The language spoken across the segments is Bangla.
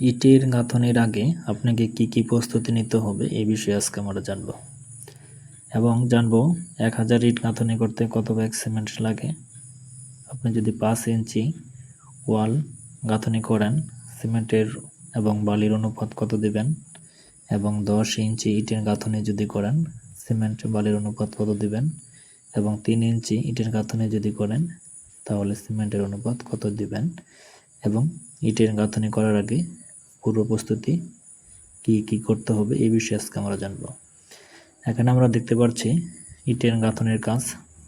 ইটের গাঁথনির আগে আপনাকে কি কি প্রস্তুতি নিতে হবে এই বিষয়ে আজকে আমরা জানব। এবং জানব এক হাজার ইট গাঁথনি করতে কত ব্যাগ সিমেন্ট লাগে। আপনি যদি পাঁচ ইঞ্চি ওয়াল গাঁথনি করেন, সিমেন্টের এবং বালির অনুপাত কত দিবেন? এবং দশ ইঞ্চি ইটের গাঁথনি যদি করেন, সিমেন্ট বালির অনুপাত কত দিবেন? এবং তিন ইঞ্চি ইটের গাঁথনি যদি করেন, তাহলে সিমেন্টের অনুপাত কত দিবেন? এবং ইটের গাঁথনি করার আগে পূর্ব প্রস্তুতি, কি কি করতে হবে, এই বিষয়ে আজকে আমরা জানব। এখানে আমরা দেখতে পাচ্ছি ইটের গাঁথনির কাজ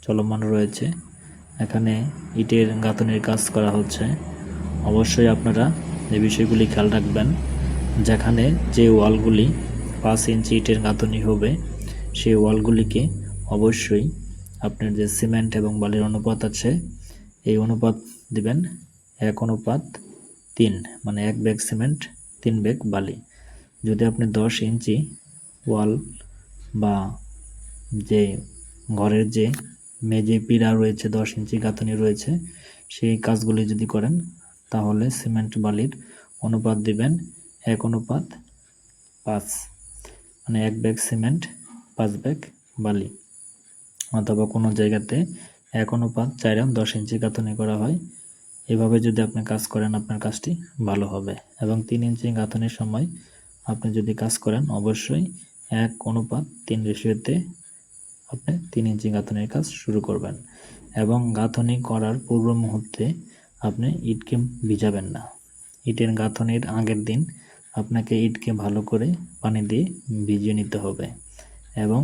চলমান রয়েছে। এখানে ইটের গাঁথনির কাজ করা হচ্ছে। অবশ্যই আপনারা এই বিষয়গুলি খেয়াল রাখবেন। যেখানে যে ওয়ালগুলি পাঁচ ইঞ্চি ইটের গাঁথনি হবে, সেই ওয়ালগুলিকে অবশ্যই আপনার যে সিমেন্ট এবং বালির অনুপাত আছে, এই অনুপাত দিবেন এক অনুপাত তিন মানে এক ব্যাগ সিমেন্ট তিন ব্যাগ বালি। যদি আপনি দশ ইঞ্চি ওয়াল বা যে ঘরের যে মেজে পিড়া রয়েছে, দশ ইঞ্চি গাঁথনি রয়েছে, সেই কাজগুলি যদি করেন, তাহলে সিমেন্ট বালির অনুপাত দিবেন এক অনুপাত পাঁচ। মানে এক ব্যাগ সিমেন্ট, পাঁচ ব্যাগ বালি। অথবা কোনো জায়গাতে এক অনুপাত চার দশ ইঞ্চি গাঁথনি করা হয়। এভাবে যদি আপনি কাজ করেন, আপনার কাজটি ভালো হবে। এবং তিন ইঞ্চি গাঁথনির সময় আপনি যদি কাজ করেন, অবশ্যই এক অনুপাত তিন রেশিওতে আপনি তিন ইঞ্চি গাঁথনির কাজ শুরু করবেন। এবং গাঁথনি করার পূর্ব মুহূর্তে আপনি ইটকে ভিজাবেন না। ইটের গাঁথনির আগের দিন আপনাকে ইটকে ভালো করে পানি দিয়ে ভিজিয়ে নিতে হবে। এবং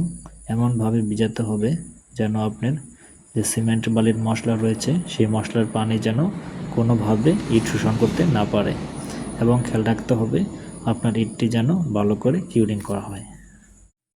এমনভাবে ভিজাতে হবে যেন আপনার যে সিমেন্ট বালির মশলা রয়েছে, সেই মশলার পানি যেন কোনোভাবে ইট শোষণ করতে না পারে। এবং খেয়াল রাখতে হবে, আপনার ইটটি যেন ভালো করে কিউরিং করা হয়।